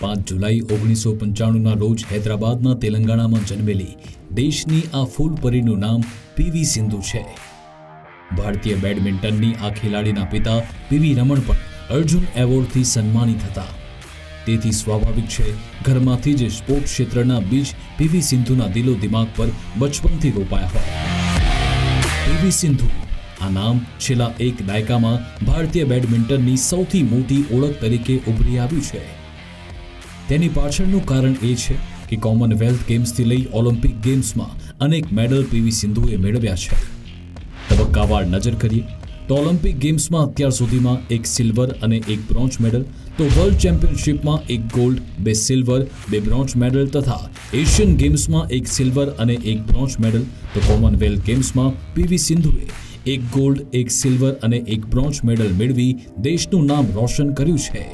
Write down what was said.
પાંચ જુલાઈ ઓગણીસો પંચાણુંના રોજ હૈદરાબાદના તેલંગાણામાં જન્મેલી દેશની આ ફૂલ પરીનું નામ પીવી સિંધુ છે. ભારતીય બેડમિન્ટનની આ ખેલાડીના પિતા પીવી રમણ પણ અર્જુન એવોર્ડથી સન્માનિત હતા. તેથી સ્વાભાવિક છે, ઘરમાંથી જ સ્પોર્ટ ક્ષેત્રના બીજ પીવી સિંધુના દિલો દિમાગ પર બચપનથી રોપાયા હોય. પીવી સિંધુ, આ નામ છેલ્લા એક દાયકામાં ભારતીય બેડમિન્ટનની સૌથી મોટી ઓળખ તરીકે ઉભરી આવ્યું છે. તેની પાછળનું કારણ એ છે કે કોમનવેલ્થ ગેમ્સથી લઈ ઓલિમ્પિક ગેમ્સમાં અનેક મેડલ પીવી સિંધુએ મેળવ્યા છે. તબક્કાવાર નજર કરીએ તો ઓલિમ્પિક ગેમ્સમાં અત્યાર સુધીમાં એક સિલ્વર અને એક બ્રોન્ઝ મેડલ, તો વર્લ્ડ ચેમ્પિયનશિપમાં એક ગોલ્ડ, બે સિલ્વર, બે બ્રોન્ઝ મેડલ તથા એશિયન ગેમ્સમાં એક સિલ્વર અને એક બ્રોન્ઝ મેડલ, તો કોમનવેલ્થ ગેમ્સમાં પીવી સિંધુએ એક ગોલ્ડ, એક સિલ્વર અને એક બ્રોન્ઝ મેડલ મેળવી દેશનું નામ રોશન કર્યું છે.